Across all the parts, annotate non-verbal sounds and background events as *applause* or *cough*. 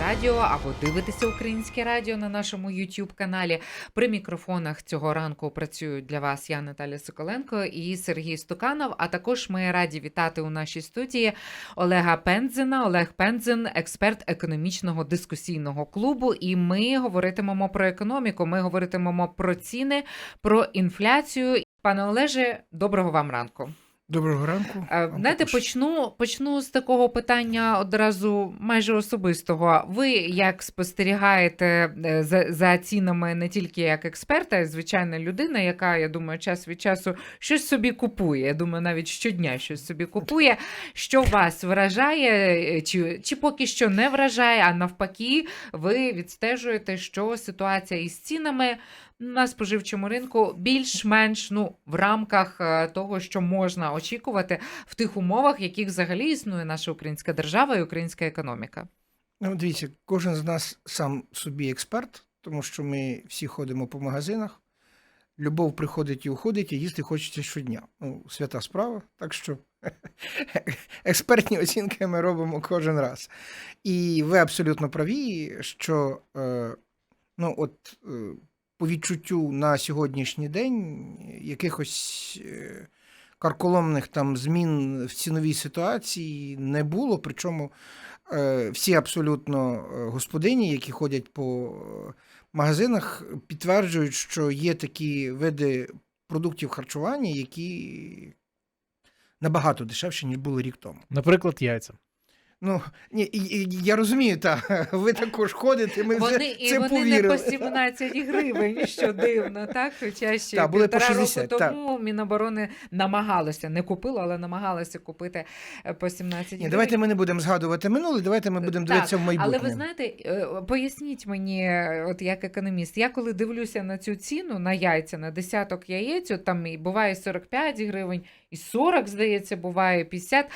радіо або дивитеся українське радіо на нашому youtube каналі. При мікрофонах цього ранку працюють для вас я Наталя Соколенко і Сергій Стуканов. А також ми раді вітати у нашій студії Олега Пензина. Олег Пензин, експерт економічного дискусійного клубу. І ми говоритимемо про економіку. Ми говоритимемо про ціни, про інфляцію. Пане Олеже, доброго вам ранку. Доброго ранку. Е, Знаєте, почну, почну з такого питання одразу майже особистого. Ви як спостерігаєте е, за, за цінами не тільки як експерта, а й звичайна людина, яка, я думаю, час від часу щось собі купує. Я думаю, навіть щодня щось собі купує. Що вас вражає, е, чи, чи поки що не вражає, а навпаки, ви відстежуєте, що ситуація із цінами на споживчому ринку більш-менш ну в рамках того, що можна очікувати в тих умовах, яких взагалі існує наша українська держава і українська економіка. Ну, дивіться, кожен з нас сам собі експерт, тому що ми всі ходимо по магазинах. Любов приходить і уходить, і їсти хочеться щодня. Ну, свята справа. Так що *laughs* експертні оцінки ми робимо кожен раз. І ви абсолютно праві, що е, ну, от, е, по відчуттю на сьогоднішній день якихось е, карколомних там змін в ціновій ситуації не було. Причому е, всі абсолютно е, господині, які ходять по е, магазинах, підтверджують, що є такі види продуктів харчування, які набагато дешевші, ніж були рік тому. Наприклад, яйця. Ну, ні, я розумію, та *laughs* ви також ходите, ми вже Вони і вони повірили. не по 17 гривень, що дивно, так? Хоча ще Так, були по 60, року тому Міноборони намагалося, не купило, але намагалося купити е, по 17 Ні, давайте ми не будемо згадувати минуле, давайте ми будемо Так, дивитися в майбутнє. Але ви знаєте, е, поясніть мені, от як економіст, я коли дивлюся на цю ціну на яйця, на десяток яєць, от там і буває 45 гривень, і 40, здається, буває 50,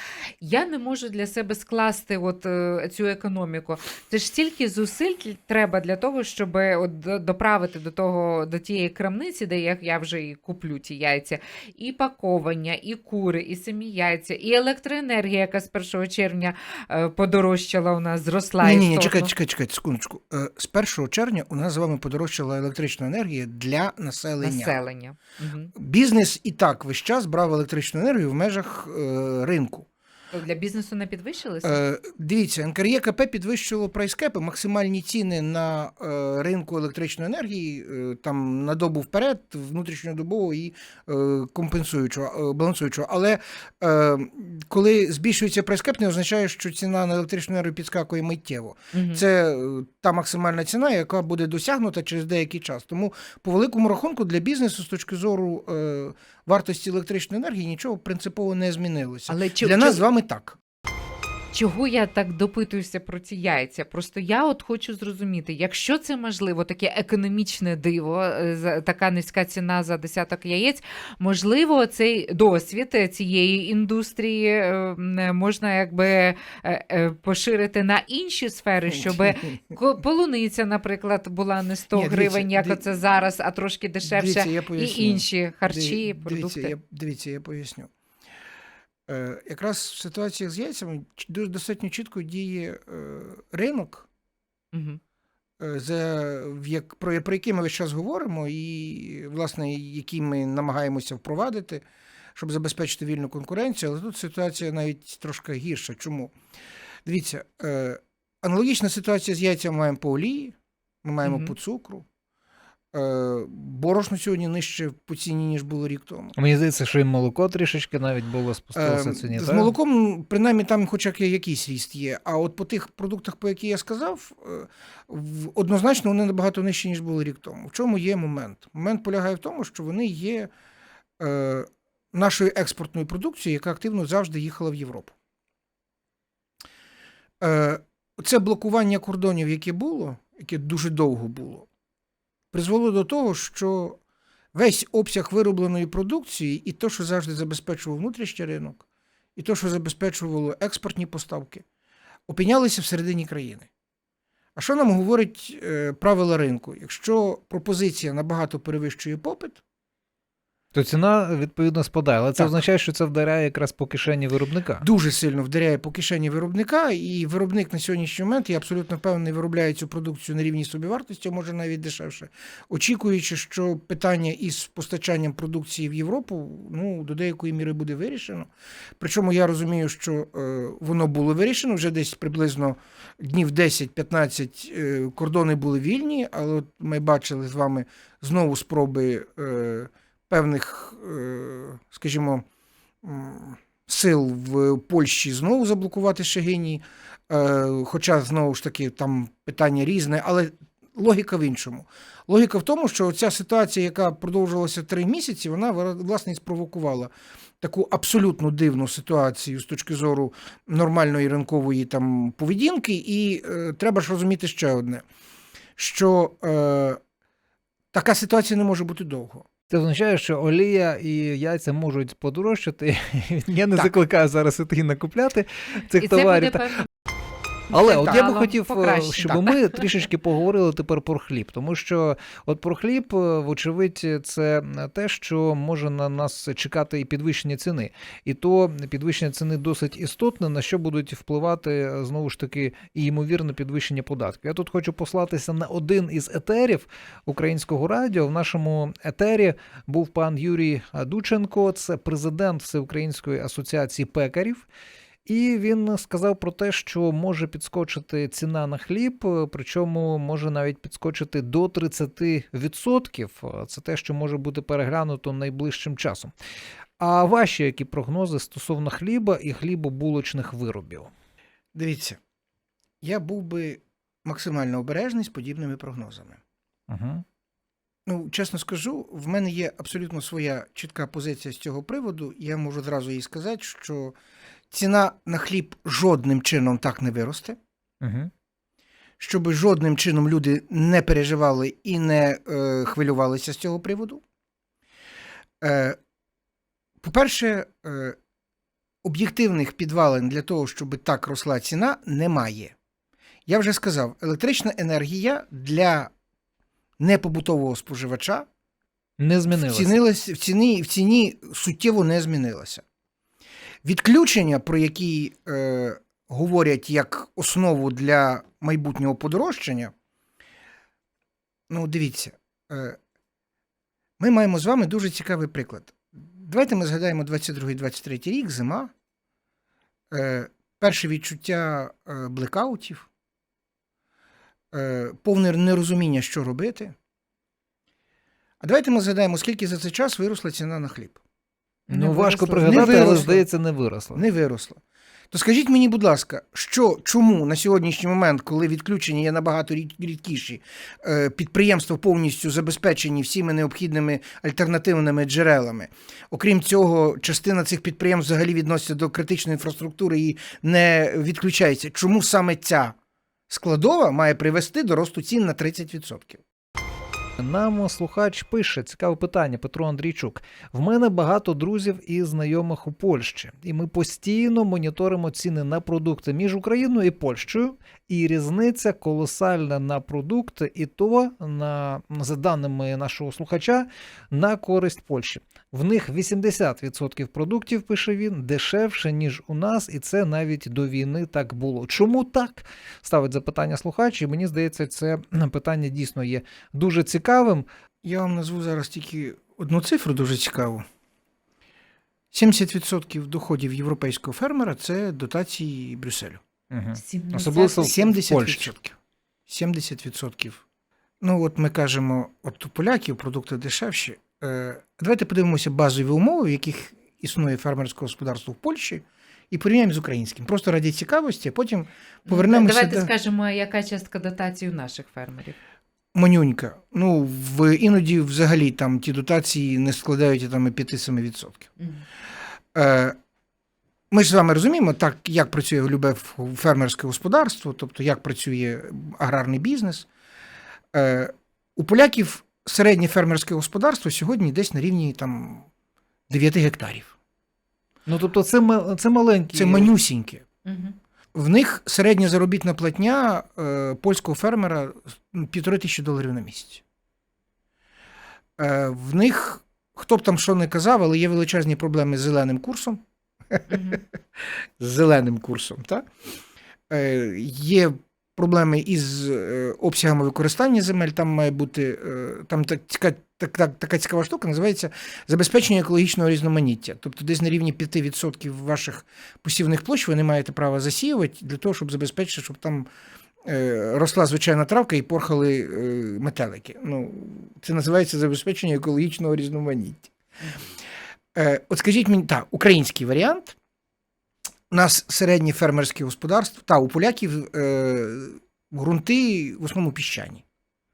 я не можу для себе скласти от е, цю економіку. Це ж стільки зусиль треба для того, щоб от доправити до того до тієї крамниці, де я, я вже і куплю ті яйця, і паковання, і кури, і самі яйця, і електроенергія, яка з 1 червня е, подорожчала у нас, зросла Ні, ні, чекайте, чекайте, чекайте, секундочку. Е, З 1 червня у нас з вами подорожчала електрична енергія для населення. населення. Мгм. Бізнес і так весь час брав електричну енергію в межах е, ринку. Для бізнесу не підвищилися? Е, дивіться, НКРЄКП підвищило прайскепи, максимальні ціни на е, ринку електричної енергії е, там на добу вперед, внутрішньодобово і е, компенсуючого, е, балансуючого. Але е, коли збільшується прайскеп, не означає, що ціна на електричну енергію підскакує миттєво. Мгм. Це е, та максимальна ціна, яка буде досягнута через деякий час. Тому по великому рахунку для бізнесу з точки зору е, вартості електричної енергії нічого принципово не змінилося. Але чи, Для чи- нас з вами так. Чого я так допитуюся про ці яйця? Просто я от хочу зрозуміти, якщо це можливо, таке економічне диво, е, така низька ціна за десяток яєць, можливо, цей досвід е, цієї індустрії е, можна якби поширити на інші сфери, щоб полуниця, наприклад, була не 100 Ні, дивіться, гривень, як диві- оце зараз, а трошки дешевше. Дивіться, І інші харчі, Диві- продукти. Дивіться, я, дивіться, я поясню. Е, якраз в ситуаціях з яйцями достатньо чітко діє е, ринок, е, за, як, про, про який ми весь час говоримо, і, власне, який ми намагаємося впровадити, щоб забезпечити вільну конкуренцію. Але тут ситуація навіть трошки гірша. Чому? Дивіться, аналогічна ситуація з яйцями маємо по олії, ми маємо Мгм. по цукру. Е, борошно сьогодні нижче по ціні, ніж було рік тому. Мені здається, що і молоко трішечки навіть було спустилося Е, ціні. З так? молоком, принаймні, там хоча б якийсь ріст є. А от по тих продуктах, по які я сказав, е, однозначно вони набагато нижчі, ніж були рік тому. В чому є момент? Момент полягає в тому, що вони є е, нашою експортною продукцією, яка активно завжди їхала в Європу. Це блокування кордонів, яке було, яке дуже довго було, призвело до того, що весь обсяг виробленої продукції і те, що завжди забезпечував внутрішній ринок, і те, що забезпечувало експортні поставки, опинялися всередині країни. А що нам говорить е, правила ринку? Якщо пропозиція набагато перевищує попит, То ціна відповідно спадає, але це Так. означає, що це вдаряє якраз по кишені виробника. дуже сильно вдаряє по кишені виробника, і виробник на сьогоднішній момент, я абсолютно впевнений, виробляє цю продукцію на рівні собівартості, може навіть дешевше, очікуючи, що питання із постачанням продукції в Європу ну, до деякої міри буде вирішено. Причому я розумію, що е, воно було вирішено вже десь приблизно днів 10-15 е, кордони були вільні, але от ми бачили з вами знову спроби е, певних, е, скажімо, сил в Польщі знову заблокувати Шегині. Е, хоча, знову ж таки, там питання різне, але логіка в іншому. Логіка в тому, що ця ситуація, яка продовжувалася три місяці, вона власне і спровокувала таку абсолютно дивну ситуацію з точки зору нормальної ринкової там поведінки. І е, треба ж розуміти ще одне: що е, така ситуація не може бути довго. Це означає, що олія і яйця можуть подорожчати. *laughs* Я не Так. закликаю зараз іти накупляти цих І це товарів. Але от я би хотів, е, покращення. щоб Так. ми трішечки поговорили тепер про хліб, тому що от про хліб, е, вочевидь, це те, що може на нас чекати і підвищення ціни. І то підвищення ціни досить істотне, на що будуть впливати е, знову ж таки і ймовірне підвищення податків. Я тут хочу послатися на один із етерів українського радіо. В нашому етері був пан Юрій Дученко, це президент Всеукраїнської асоціації пекарів. І він сказав про те, що може підскочити ціна на хліб, причому може навіть підскочити до 30%. Це те, що може бути переглянуто найближчим часом. А ваші які прогнози стосовно хліба і хлібобулочних виробів? Дивіться, я був би максимально обережний з подібними прогнозами. Угу. Ну, чесно скажу, в мене є абсолютно своя чітка позиція з цього приводу. Я можу зразу їй сказати, що ціна на хліб жодним чином так не виросте, Угу. щоб жодним чином люди не переживали і не е, хвилювалися з цього приводу. Е, по-перше, е, об'єктивних підвалин для того, щоб так росла ціна, немає. Я вже сказав, електрична енергія для непобутового споживача Не вцінилась, в, ціні, в ціні суттєво не змінилася. Відключення, про які е, говорять як основу для майбутнього подорожчання, ну, дивіться, е, ми маємо з вами дуже цікавий приклад. Давайте ми згадаємо 22-23 рік, зима, е, перше відчуття е, блекаутів, е, повне нерозуміння, що робити. А давайте ми згадаємо, скільки за цей час виросла ціна на хліб. Ну, Не важко виросло. пригадати, Не але здається, не виросло. Не виросла. То скажіть мені, будь ласка, що, чому на сьогоднішній момент, коли відключення є набагато рідкіші, е, підприємства повністю забезпечені всіми необхідними альтернативними джерелами. Окрім цього, частина цих підприємств взагалі відноситься до критичної інфраструктури і не відключається. Чому саме ця складова має привести до росту цін на 30%? Нам слухач пише цікаве питання Петро Андрійчук. В мене багато друзів і знайомих у Польщі, і ми постійно моніторимо ціни на продукти між Україною і Польщею. І різниця колосальна на продукти, і то на за даними нашого слухача на користь Польщі. В них 80% продуктів, пише він, дешевше ніж у нас, і це навіть до війни так було. Чому так? Ставить запитання слухач, і мені здається, це питання дійсно є дуже цікавим. Я вам назву зараз тільки одну цифру дуже цікаву. 70% доходів європейського фермера це дотації Брюсселю. Угу. 70. Особливо 70%. 70%. Ну, от ми кажемо, от у поляків продукти дешевші. Е, давайте подивимося базові умови, в яких існує фермерське господарство в Польщі, і порівняємо з українським. Просто раді цікавості, а потім повернемося Давайте до скажемо, яка частка дотацій у наших фермерів. Монюнька. Ну, в, іноді взагалі там ті дотації не складають там і 5-7%. Мгм. Е, Ми ж з вами розуміємо, так, як працює любе фермерське господарство, тобто як працює аграрний бізнес. Е, У поляків середнє фермерське господарство сьогодні десь на рівні там, 9 гектарів. Ну тобто, це, це маленькі. Це манюсіньке. Мгм. В них середня заробітна платня е, польського фермера півтори тисячі доларів на місяць. Е, в них хто б там що не казав, але є величезні проблеми з зеленим курсом. Мгм. *laughs* З зеленим курсом, так? Е, є проблеми із е, обсягами використання земель. Там має бути е, там так, ціка- так, так, така цікава штука, називається забезпечення екологічного різноманіття. Тобто десь на рівні 5% ваших посівних площ ви не маєте права засіювати для того, щоб забезпечити, щоб там е, росла звичайна травка і порхали метелики. Ну, це називається забезпечення екологічного різноманіття. От скажіть мені, так, український варіант. У нас середні фермерські господарства, та у поляків е, ґрунти в основному піщані.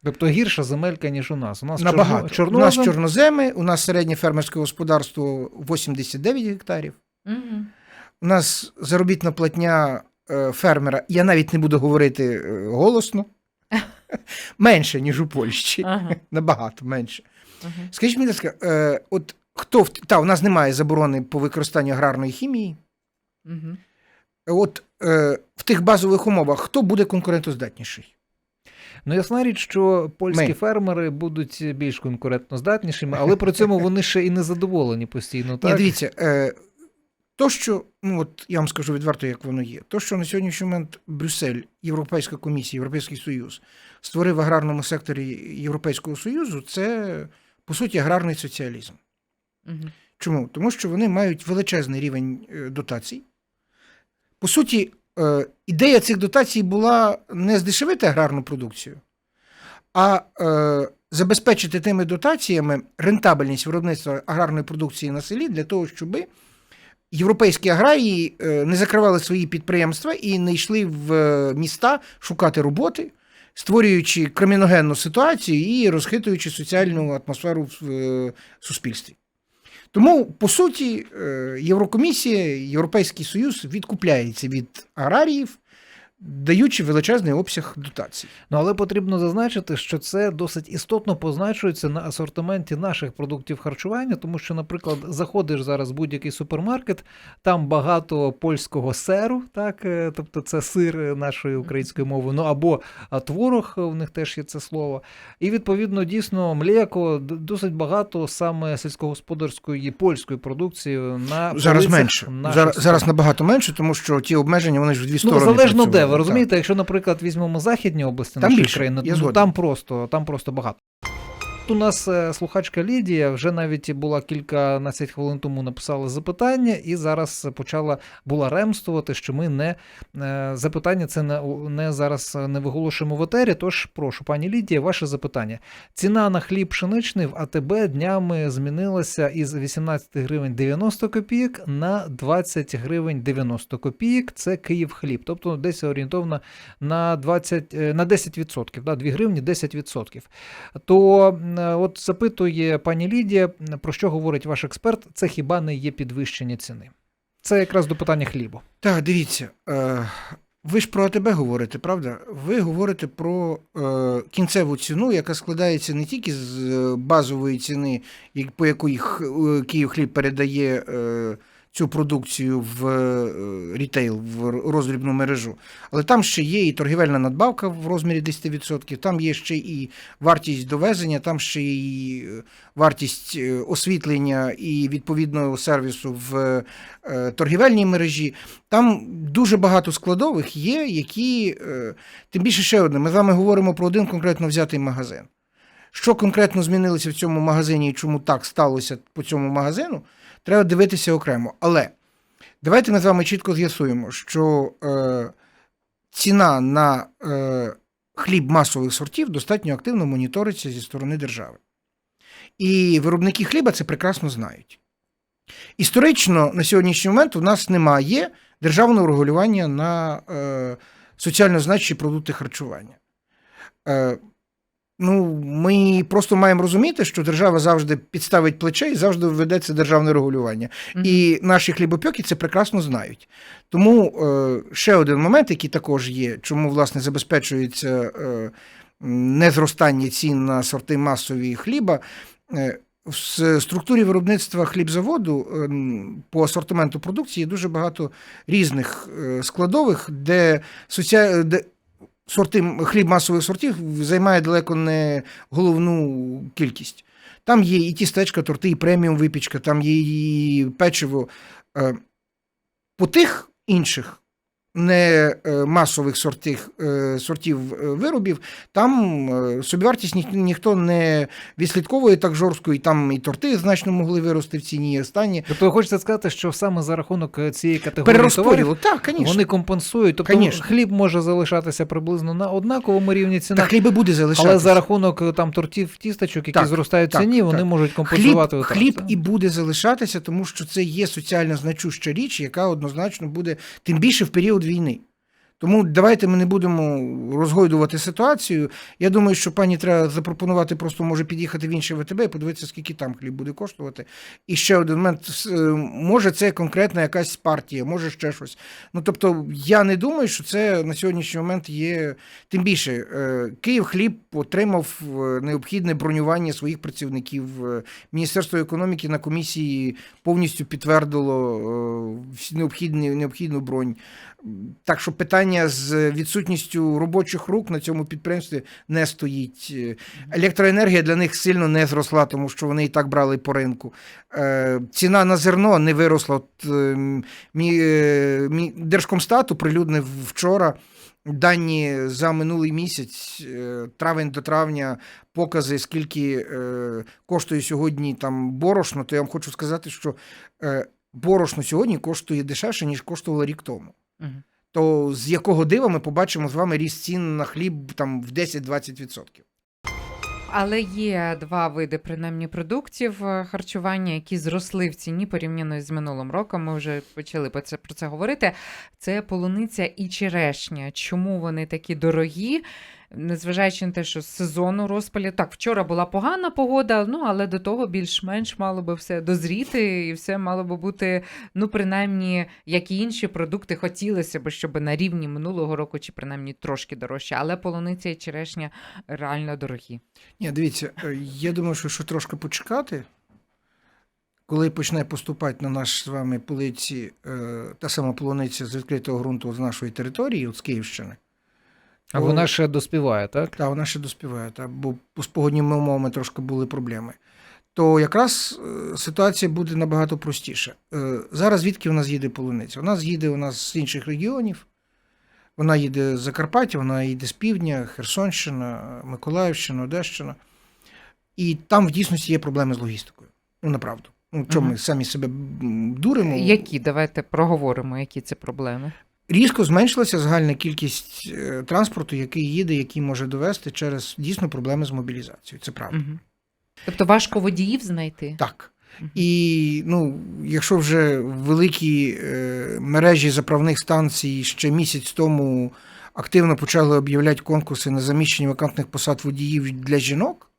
Тобто гірша земелька, ніж у нас. У нас Набагато. чорно, У нас чорноземи, у нас середнє фермерське господарство 89 гектарів. Мгм. У нас заробітна платня е, фермера, я навіть не буду говорити е, голосно, *laughs* менше, ніж у Польщі. Ага. *laughs* Набагато менше. Мгм. Скажіть мені, будь ласка, е, от хто в та, у нас немає заборони по використанню аграрної хімії. Мгм. От е, в тих базових умовах хто буде конкурентоздатніший? Ну, ясна річ, що польські Ми. фермери будуть більш конкурентноздатнішими, але при цьому вони ще і не задоволені постійно. Ні, дивіться, е, то, що, ну от я вам скажу відверто, як воно є, то, що на сьогоднішній момент Брюссель, Європейська комісія, Європейський Союз створив в аграрному секторі Європейського Союзу, це по суті аграрний соціалізм. Мгм. Чому? Тому що вони мають величезний рівень е, дотацій. По суті, е, ідея цих дотацій була не здешевити аграрну продукцію, а е, забезпечити тими дотаціями рентабельність виробництва аграрної продукції на селі для того, щоб європейські аграрії е, не закривали свої підприємства і не йшли в міста шукати роботи, створюючи криміногенну ситуацію і розхитуючи соціальну атмосферу в суспільстві. Тому, по суті, е, Єврокомісія, Європейський Союз відкупляється від аграріїв, даючи величезний обсяг дотацій. Ну, але потрібно зазначити, що це досить істотно позначується на асортименті наших продуктів харчування, тому що, наприклад, заходиш зараз в будь-який супермаркет, там багато польського серу, так, е, тобто це сир нашою українською мовою, ну або творог, у них теж є це слово. І відповідно дійсно млєко досить багато саме сільськогосподарської польської продукції на Зараз менше. Зараз, зараз набагато менше, тому що ті обмеження вони ж в дві Ну, сторони. залежно де, працювали, ви розумієте, якщо, наприклад, візьмемо західні області Там нашої більше, країни, я ну, згоден. там просто, там просто багато. У нас е, слухачка Лідія вже навіть була кільканадцять хвилин тому написала запитання, і зараз почала була ремствувати, що ми не е, запитання це не, не зараз не виголошуємо в етері. Тож прошу, пані Лідія, ваше запитання. Ціна на хліб пшеничний в АТБ днями змінилася із 18 гривень 90 копійок на 20 гривень 90 копійок. Це Київ хліб, тобто десь орієнтовно на 20, е, на 10%, да, 2 гривні 10%. То от запитує пані Лідія, про що говорить ваш експерт, це хіба не є підвищення ціни? Це якраз до питання хлібу. Так, дивіться, е, ви ж про АТБ говорите, правда? Ви говорите про е, кінцеву ціну, яка складається не тільки з е, базової ціни, по якій Київ хліб передає е, цю продукцію в е, рітейл, в роздрібну мережу, але там ще є і торгівельна надбавка в розмірі 10%, там є ще і вартість довезення, там ще і е, вартість е, освітлення і відповідного сервісу в торгівельній мережі. Там дуже багато складових є, які, тим більше ще одне, ми з вами говоримо про один конкретно взятий магазин. Що конкретно змінилося в цьому магазині і чому так сталося по цьому магазину, треба дивитися окремо. Але давайте ми з вами чітко з'ясуємо, що е, ціна на е, хліб масових сортів достатньо активно моніториться зі сторони держави. І виробники хліба це прекрасно знають. Історично на сьогоднішній момент у нас немає державного регулювання на е, соціально значущі продукти харчування. Е, ну, ми просто маємо розуміти, що держава завжди підставить плече і завжди введеться державне регулювання. Мгм. І наші хлібопьоки це прекрасно знають. Тому е, ще один момент, який також є, чому власне забезпечується е, незростання цін на сорти масові хліба. Е, в структурі виробництва хлібзаводу е, по асортименту продукції є дуже багато різних е, складових, де, соці... де сорти, хліб масових сортів займає далеко не головну кількість. Там є і тістечка, торти, і преміум випічка, там є і печиво. Е, По тих інших не е, масових сортів, е, сортів е, виробів, там собівартість ні, ніхто не відслідковує так жорстко, і там і торти значно могли вирости в ціні, і останні. Тобто хочеться сказати, що саме за рахунок цієї категорії товарів так, вони компенсують. Тобто Конечно. хліб може залишатися приблизно на однаковому рівні ціна. Так хліб і буде залишатися. Але за рахунок там тортів, тістечок, які Так, зростають так, ціні, вони так. можуть компенсувати витрати. хліб і буде залишатися, тому що це є соціально значуща річ, яка однозначно буде тим більше в період війни. Тому давайте ми не будемо розгойдувати ситуацію. Я думаю, що пані треба запропонувати, просто може під'їхати в інше ВТБ і подивитися, скільки там хліб буде коштувати. І ще один момент: е, може, це конкретна якась партія, може ще щось. Ну тобто, я не думаю, що це на сьогоднішній момент є. Тим більше, е, Київ хліб отримав е, необхідне бронювання своїх працівників. Міністерство економіки на комісії повністю підтвердило необхідну бронь. Так що питання з відсутністю робочих рук на цьому підприємстві не стоїть. Е, Електроенергія для них сильно не зросла, тому що вони і так брали по ринку. Е, Ціна на зерно не виросла. От, е, мі- мі- Держкомстат оприлюднив вчора дані за минулий місяць, травень до травня, покази, скільки коштує сьогодні там борошно, то я вам хочу сказати, що борошно сьогодні коштує дешевше, ніж коштувало рік тому. То з якого дива ми побачимо з вами ріст цін на хліб там в 10-20%. Але є два види, принаймні, продуктів е, харчування, які зросли в ціні порівняно з минулим роком. Ми вже почали про це, про це говорити. Це полуниця і черешня. Чому вони такі дорогі? Незважаючи на те, що сезону розпалі. Так, вчора була погана погода, ну але до того більш-менш мало би все дозріти, і все мало би бути, ну, принаймні, як і інші продукти, хотілося б, щоб на рівні минулого року, чи принаймні трошки дорожче. Але полуниця і черешня реально дорогі. Ні, дивіться, е, я думаю, що, що трошки почекати, коли почне поступати на наш з вами полиці е, та сама полуниця з відкритого ґрунту з нашої території, от з Київщини. А вона ще доспіває, так? Та, вона ще доспіває, та, бо з погодніми умовами трошки були проблеми. То якраз е, ситуація буде набагато простіша. Е, Зараз звідки у нас їде полуниця? У нас їде у нас з інших регіонів. Вона їде з Закарпаття, вона їде з півдня, Херсонщина, Миколаївщина, Одещина. І там в дійсності є проблеми з логістикою. Ну, направду. Ну, чому Мгм. ми самі себе дуримо? Які? Давайте проговоримо, які це проблеми. Різко зменшилася загальна кількість е, транспорту, який їде, який може довести через дійсно проблеми з мобілізацією. Це правда. Угу. Тобто важко водіїв знайти? Так. І ну, якщо вже великі е, мережі заправних станцій ще місяць тому активно почали об'являти конкурси на заміщення вакантних посад водіїв для жінок,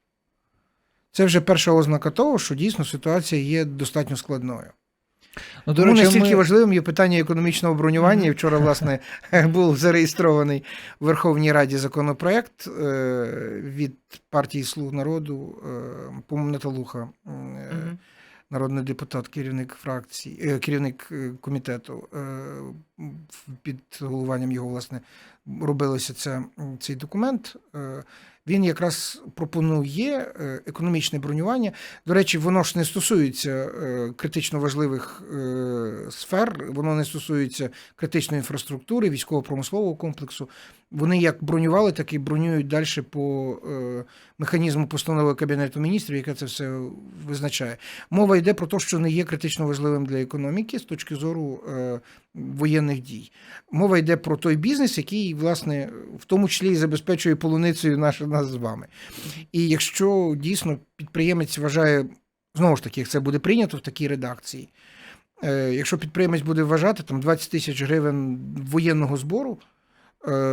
це вже перша ознака того, що дійсно ситуація є достатньо складною. Ну, Тому настільки важливим є питання економічного бронювання. І вчора, власне, *laughs* був зареєстрований в Верховній Раді законопроект е, від партії Слуг народу, е, по-моєму, Наталуха, е, народний депутат, керівник фракції, керівник комітету. Під головуванням його, власне, робилося це, цей документ. Він якраз пропонує е, економічне бронювання. До речі, воно ж не стосується е, критично важливих е, сфер, воно не стосується критичної інфраструктури, військово-промислового комплексу. Вони як бронювали, так і бронюють далі по е, механізму постанови Кабінету міністрів, яке це все визначає. Мова йде про те, що не є критично важливим для економіки з точки зору е, воєнних дій. Мова йде про той бізнес, який, власне, в тому числі і забезпечує полуницею наш, нас з вами. І якщо дійсно підприємець вважає, знову ж таки, як це буде прийнято в такій редакції, е, якщо підприємець буде вважати там 20 тисяч гривень воєнного збору,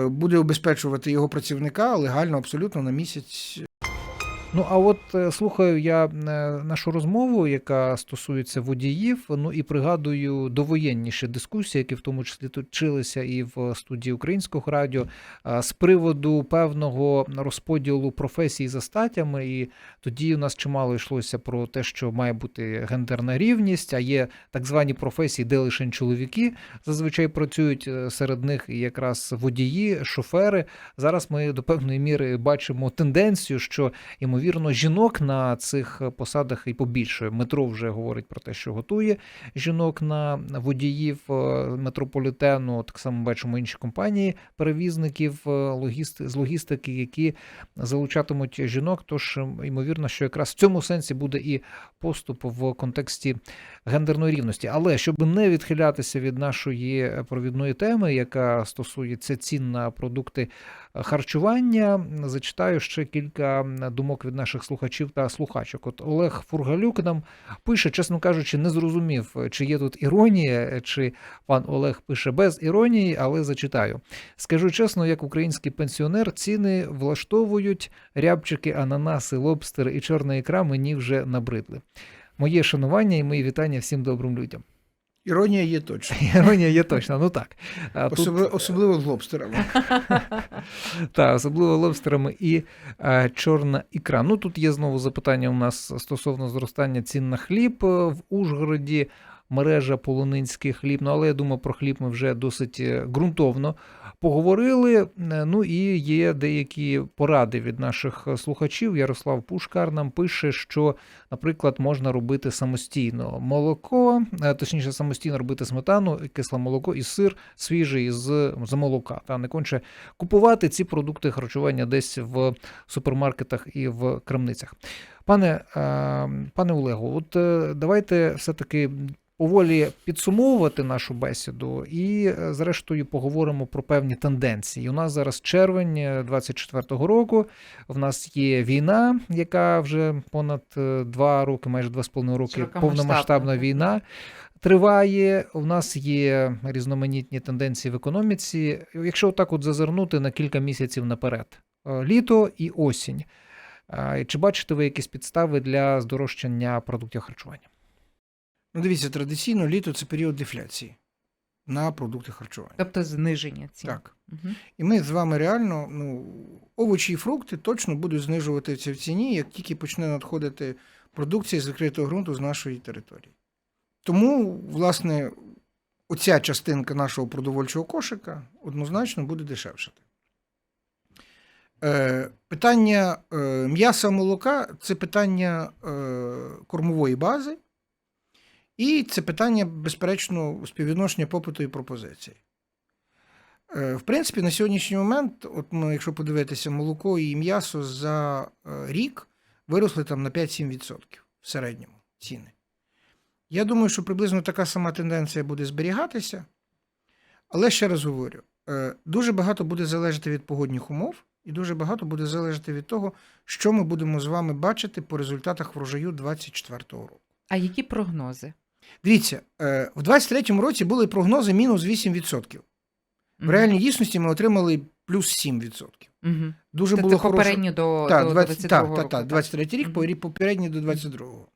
буде обезпечувати його працівника легально, абсолютно на місяць Ну а от е, слухаю я е, нашу розмову, яка стосується водіїв. Ну і пригадую довоєнніші дискусії, які в тому числі точилися і в студії українського радіо, з приводу певного розподілу професій за статтями. І тоді у нас чимало йшлося про те, що має бути гендерна рівність, а є так звані професії, де лише чоловіки зазвичай працюють е, серед них і якраз водії, шофери. Зараз ми до певної міри бачимо тенденцію, що ймовірно. Ймовірно, жінок на цих посадах і побільшує. Метро вже говорить про те, що готує жінок на водіїв е, метрополітену. Так само бачимо інші компанії перевізників е, логісти, з логістики, які залучатимуть жінок. Тож, е, ймовірно, що якраз в цьому сенсі буде і поступ в контексті гендерної рівності. Але щоб не відхилятися від нашої провідної теми, яка стосується цін на продукти харчування, зачитаю ще кілька думок від наших слухачів та слухачок. От Олег Фургалюк нам пише, чесно кажучи, не зрозумів, чи є тут іронія, чи пан Олег пише без іронії, але зачитаю. Скажу чесно, як український пенсіонер, ціни влаштовують рябчики, ананаси, лобстери і чорна ікра мені вже набридли. Моє шанування і мої вітання всім добрим людям. Іронія є точно. *laughs* Іронія є точно, ну так. Тут- Особливо, з лобстерами. *laughs* так, особливо лобстерами і е, чорна ікра. Ну тут є знову запитання у нас стосовно зростання цін на хліб Е, в Ужгороді. Мережа Полонинський хліб. Ну, але я думаю, про хліб ми вже досить е, ґрунтовно поговорили. Е, Ну і є деякі поради від наших слухачів. Ярослав Пушкар нам пише, що, наприклад, можна робити самостійно молоко, е, точніше, самостійно робити сметану, кисле молоко і сир свіжий з, з молока. Та не конче купувати ці продукти харчування десь в супермаркетах і в крамницях. Пане, пане Олегу, от давайте все-таки поволі підсумовувати нашу бесіду і, е, зрештою, поговоримо про певні тенденції. У нас зараз червень е, 24-го року. В нас є війна, яка вже понад е, два роки, майже два з половиною роки, повномасштабна війна. Триває, у нас є різноманітні тенденції в економіці. Якщо так от зазирнути на кілька місяців наперед, Е, літо і осінь. Чи бачите ви якісь підстави для здорожчання продуктів харчування? Ну, дивіться, традиційно літо це період дефляції на продукти харчування. Тобто зниження цін. Так. Мгм. І ми з вами реально, ну, овочі і фрукти точно будуть знижуватися в ціні, як тільки почне надходити продукція з відкритого ґрунту з нашої території. Тому, власне, оця частинка нашого продовольчого кошика однозначно буде дешевшати. Е, питання е, м'яса молока це питання е, кормової бази, і це питання, безперечно, співвідношення попиту і пропозиції. Е, В принципі, на сьогоднішній момент, от ну, якщо подивитися, молоко і м'ясо за е, рік виросли там на 5-7% в середньому ціни. Я думаю, що приблизно така сама тенденція буде зберігатися. Але ще раз говорю: е, дуже багато буде залежати від погодних умов, і дуже багато буде залежати від того, що ми будемо з вами бачити по результатах врожаю 2024 року. А які прогнози? Дивіться, е, в 2023 році були прогнози мінус 8%. В реальній дійсності ми отримали плюс 7%. Мгм. Дуже Це, було це хороше. попередньо до, Так, до 20, 22 так, так, так, 23 рік, Мгм. по- попередній до 22-го.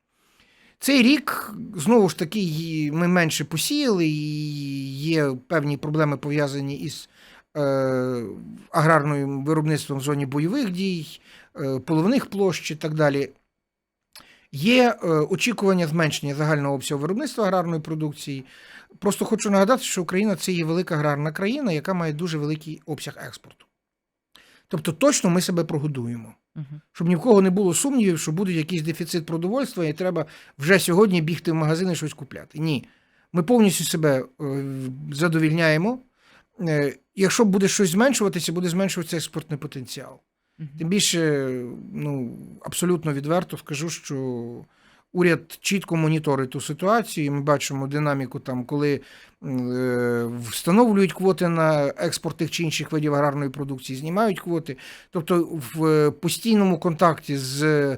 Цей рік, знову ж таки, ми менше посіяли, і є певні проблеми пов'язані із е, аграрним виробництвом в зоні бойових дій, е, половних площ і так далі. Є е, очікування зменшення загального обсягу виробництва аграрної продукції. Просто хочу нагадати, що Україна це є велика аграрна країна, яка має дуже великий обсяг експорту. Тобто точно ми себе прогодуємо Мгм. щоб ні в кого не було сумнівів, що буде якийсь дефіцит продовольства, і треба вже сьогодні бігти в магазин і щось купляти. Ні. Ми повністю себе е, задовільняємо. Е, Якщо буде щось зменшуватися, буде зменшуватися експортний потенціал. Тим більше, ну, абсолютно відверто скажу, що уряд чітко моніторить ту ситуацію, ми бачимо динаміку там, коли встановлюють квоти на експорт тих чи інших видів аграрної продукції, знімають квоти. Тобто в е, постійному контакті з е,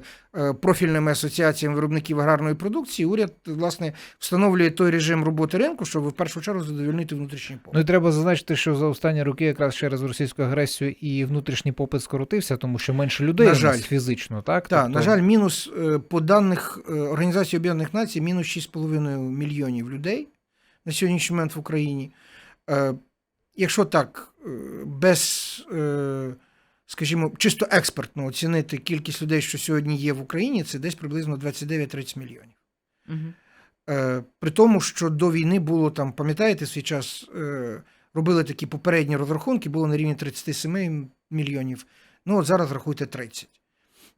профільними асоціаціями виробників аграрної продукції уряд власне встановлює той режим роботи ринку, щоб в першу чергу задовольнити внутрішній попит. Ну і треба зазначити, що за останні роки якраз через російську агресію і внутрішній попит скоротився, тому що менше людей На жаль. фізично, так? Так, Тобто- на жаль, мінус е, по даних е, Організації Об'єднаних Націй, мінус 6,5 мільйонів людей на сьогоднішній момент в Україні. Е, Якщо так, е, без, е, скажімо, чисто експертно оцінити кількість людей, що сьогодні є в Україні, це десь приблизно 29-30 мільйонів. Е, При тому, що до війни було там, пам'ятаєте, свій час е, робили такі попередні розрахунки, було на рівні 37 мільйонів. Ну, от зараз рахуйте 30.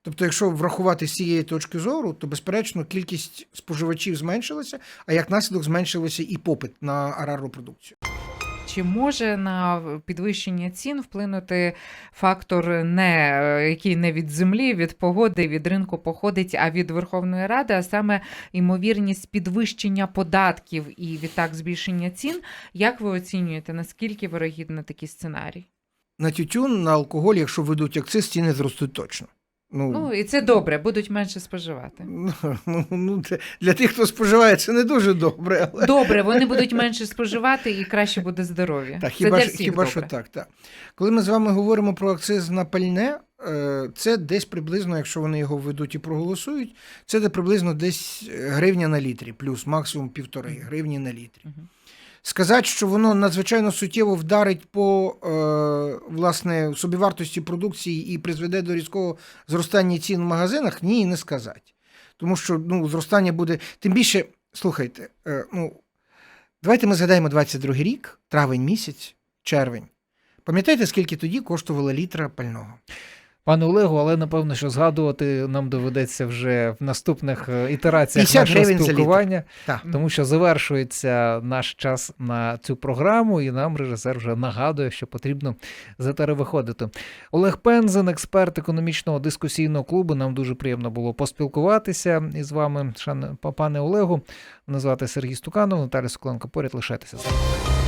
Тобто, якщо врахувати з цієї точки зору, то безперечно кількість споживачів зменшилася, а як наслідок зменшилося і попит на аграрну продукцію. Чи може на підвищення цін вплинути фактор, не, який не від землі, від погоди, від ринку походить, а від Верховної Ради, а саме ймовірність підвищення податків і відтак збільшення цін? Як ви оцінюєте, наскільки вирогідний такий сценарій? На тютюн, на алкоголь, якщо ведуть акциз, ціни зростуть точно. Ну і це добре, будуть менше споживати. Ну, *laughs* ну, ну, для, для тих, хто споживає, це не дуже добре. Але... Добре, вони будуть менше споживати і краще буде здоров'я. Так, це хіба, для ж, всіх хіба добре. що так, так. Коли ми з вами говоримо про акциз на пальне, е, це десь приблизно, якщо вони його введуть і проголосують, це де приблизно десь гривня на літрі, плюс максимум півтори гривні на літрі. Мгм. Сказати, що воно надзвичайно суттєво вдарить по е, власне собівартості продукції і призведе до різкого зростання цін в магазинах, ні, не сказати. Тому що ну, зростання буде. Тим більше, слухайте, е, ну, давайте ми згадаємо 22 рік, травень місяць, червень. Пам'ятаєте, скільки тоді коштувала літра пального? Пане Олегу, але напевно, що згадувати нам доведеться вже в наступних е, ітераціях нашого за спілкування, тому що завершується наш час на цю програму, і нам режисер вже нагадує, що потрібно з етери виходити. Олег Пензен, експерт економічного дискусійного клубу. Нам дуже приємно було поспілкуватися із вами, шане пане Олегу. Мене звати Сергій Стуканов, Наталя Соколенко. Поряд лишайтеся з нами.